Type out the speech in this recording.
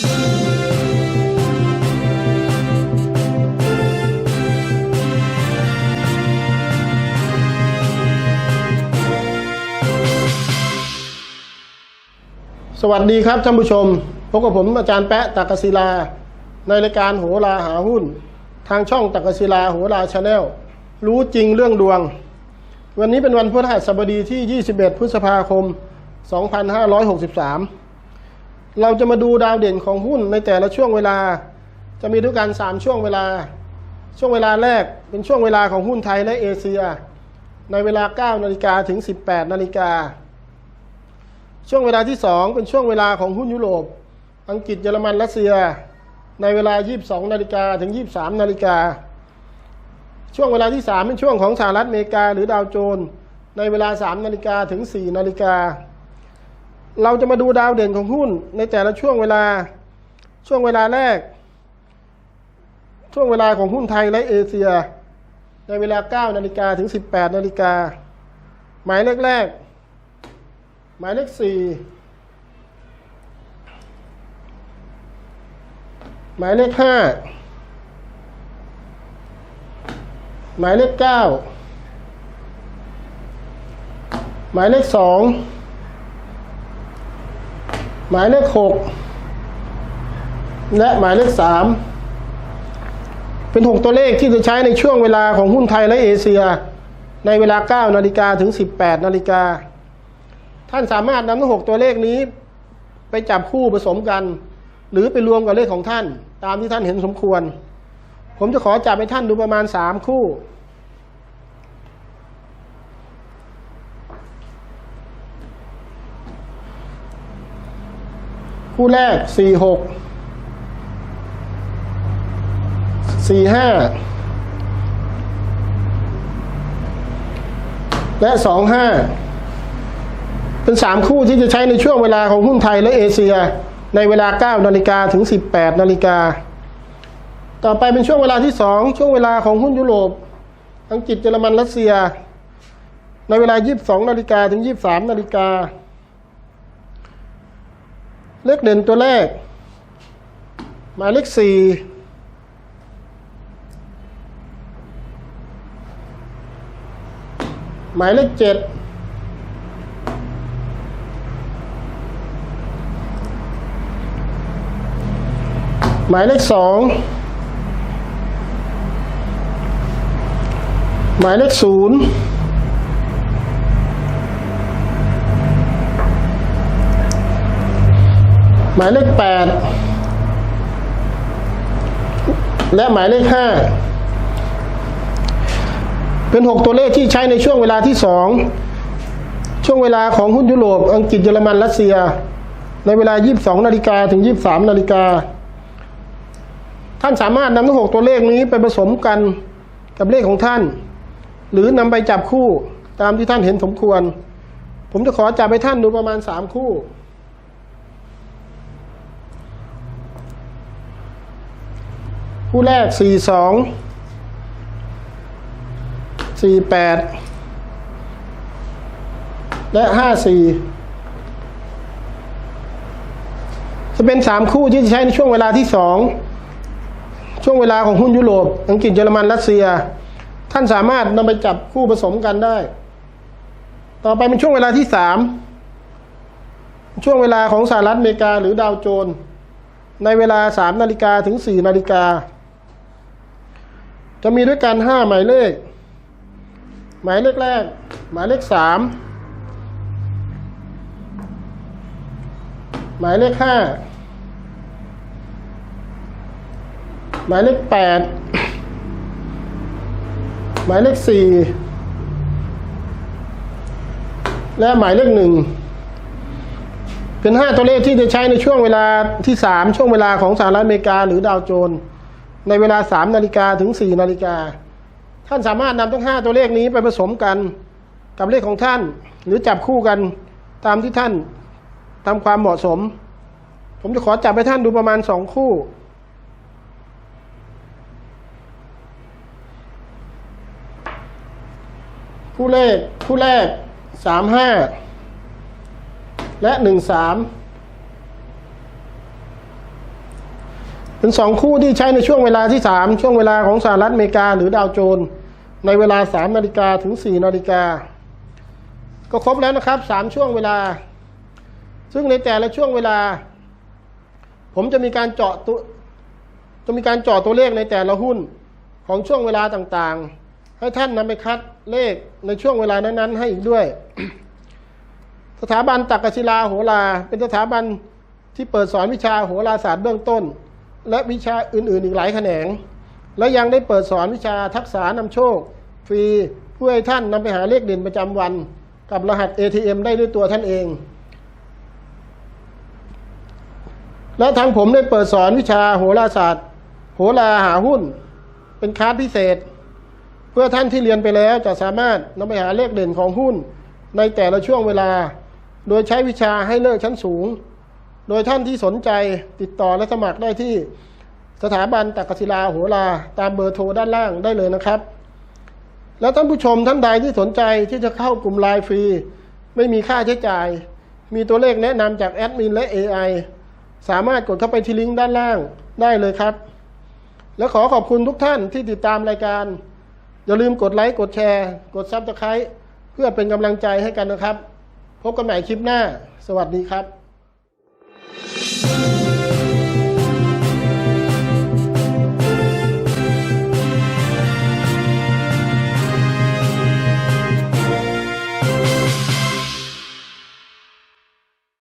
สวัสดีครับท่านผู้ชมพบกับผมอาจารย์แปะตักศิลา ในรายการโหราหาหุ้น ทางช่องตักศิลาโหราชาแนลรู้จริงเรื่องดวง วันนี้เป็นวันพฤหัสบดีที่ 21 พฤษภาคม 2563 เราจะมาดูดาวเด่นของหุ้นในแต่ละช่วงเวลา จะมีด้วยกัน3ช่วงเวลา ช่วงเวลาแรกเป็นช่วงเวลาของหุ้นไทยและเอเชีย ในเวลา 9 นาฬิกาถึง 18 นาฬิกา ช่วงเวลาที่ 2 เป็นช่วงเวลาของหุ้นยุโรป อังกฤษเยอรมันรัสเซีย ในเวลา 22 นาฬิกาถึง 23 นาฬิกา ช่วงเวลาที่ 3 เป็นช่วงของสหรัฐอเมริกา หรือดาวโจนส์ในเวลา 3 นาฬิกาถึง 4 นาฬิกา เราจะมาดูดาวเด่นของหุ้น ในแต่ละช่วงเวลา ช่วงเวลาแรก ช่วงเวลาของหุ้นไทยและเอเชีย ในเวลา 9 นาฬิกาถึง 18 นาฬิกา หมายเลขแรก หมายเลขสี่หมายเลขห้าหมายเลขเก้าหมายเลขสอง หมายเลขหกและหมายเลขสามเป็นหกตัวเลขที่จะใช้ในช่วงเวลาของหุ้นไทยและเอเชีย ในเวลา 9 นาฬิกาถึง 18 นาฬิกา ท่านสามารถนำทั้งหกตัวเลขนี้ไปจับคู่ผสมกัน หรือไปรวมกับเลขของท่าน ตามที่ท่านเห็นสมควร ผมจะขอจับให้ท่านดูประมาณสามคู่ คู่แรกสี่หกสี่ห้าและสองห้าเป็นสามคู่ที่จะใช้ในช่วงเวลาของหุ้นไทยและเอเชีย ในเวลา9นาฬิกาถึง18นาฬิกาต่อไปเป็นช่วงเวลาที่2ช่วงเวลาของหุ้นยุโรป อังกฤษเยอรมันรัสเซีย ในเวลา 22นาฬิกาถึง 23นาฬิกา เลขเด่นตัวแรก หมายเลข4หมายเลข7หมายเลขสองหมายเลขศูนย์ หมายเลขแปดและหมายเลขห้าเป็นหกตัวเลขที่ใช้ในช่วงเวลาที่สองช่วงเวลาของหุ้นยุโรป อังกฤษเยอรมันรัสเซีย ในเวลา 22นาฬิกาถึง 23นาฬิกาท่านสามารถนำทั้งหกตัวเลขนี้ไปผสมกันกับเลขของท่าน หรือนำไปจับคู่ตามที่ท่านเห็นสมควร ผมจะขอจับให้ท่านดูประมาณสามคู่ คู่แรกสี่สองสี่แปดและห้าสี่จะเป็นสามคู่ที่จะใช้ในช่วงเวลาที่สองช่วงเวลาของหุ้นยุโรป อังกฤษเยอรมันรัสเซีย ท่านสามารถนำไปจับคู่ผสมกันได้ ต่อไปเป็นช่วงเวลาที่สามช่วงเวลาของสหรัฐอเมริกาหรือดาวโจน ในเวลาสามนาฬิกาถึงสี่นาฬิกา จะมีด้วยกันห้าหมายเลข หมายเลขแรก หมายเลขสามหมายเลขห้าหมายเลขแปดหมายเลขสี่และหมายเลขหนึ่งเป็นห้าตัวเลขที่จะใช้ในช่วงเวลาที่สามช่วงเวลาของสหรัฐอเมริกาหรือดาวโจนส์ ในเวลาสามนาฬิกาถึงสี่นาฬิกา ท่านสามารถนำทั้งห้าตัวเลขนี้ไปผสมกันกับเลขของท่าน หรือจับคู่กันตามที่ท่านทำความเหมาะสม ผมจะขอจับให้ท่านดูประมาณสองคู่คู่เลขคู่แรกสามห้าและหนึ่งสาม เป็นสองคู่ที่ใช้ในช่วงเวลาที่สามช่วงเวลาของสหรัฐอเมริกา หรือดาวโจน ในเวลาสามนาฬิกาถึงสี่นาฬิกา ก็ครบแล้วนะครับสามช่วงเวลา ซึ่งในแต่ละช่วงเวลา ผมจะมีการเจาะตัวจะมีการเจาะตัวเลขในแต่ละหุ้นของช่วงเวลาต่างๆ ให้ท่านนำไปคัดเลขในช่วงเวลานั้นๆ ให้อีกด้วย สถาบันตักกศิลาโหราเป็นสถาบันที่เปิดสอนวิชาโหราศาสตร์เบื้องต้น และวิชาอื่นๆอีกหลายแขนง และยังได้เปิดสอนวิชาทักษะนำโชค ฟรีเพื่อให้ท่านนำไปหาเลขเด่นประจำวัน กับรหัส ATM ได้ด้วยตัวท่านเอง และทางผมได้เปิดสอนวิชาโหราศาสตร์ โหราหาหุ้น เป็นคลาสพิเศษ เพื่อท่านที่เรียนไปแล้วจะสามารถนำไปหาเลขเด่นของหุ้น ในแต่ละช่วงเวลา โดยใช้วิชาให้เลิกชั้นสูง โดยท่านที่สนใจติดต่อและสมัครได้ที่สถาบันตักศิลาโหราตามเบอร์โทรด้านล่างได้เลยนะครับ แล้วท่านผู้ชมท่านใดที่สนใจที่จะเข้ากลุ่มไลน์ฟรี ไม่มีค่าใช้จ่าย มีตัวเลขแนะนำจากแอดมินและ AI สามารถกดเข้าไปที่ลิงก์ด้านล่างได้เลยครับ และขอขอบคุณทุกท่านที่ติดตามรายการ อย่าลืมกดไลค์กดแชร์ กดซับสไครต์เพื่อเป็นกำลังใจให้กันนะครับ พบกันใหม่คลิปหน้า สวัสดีครับ Thank you.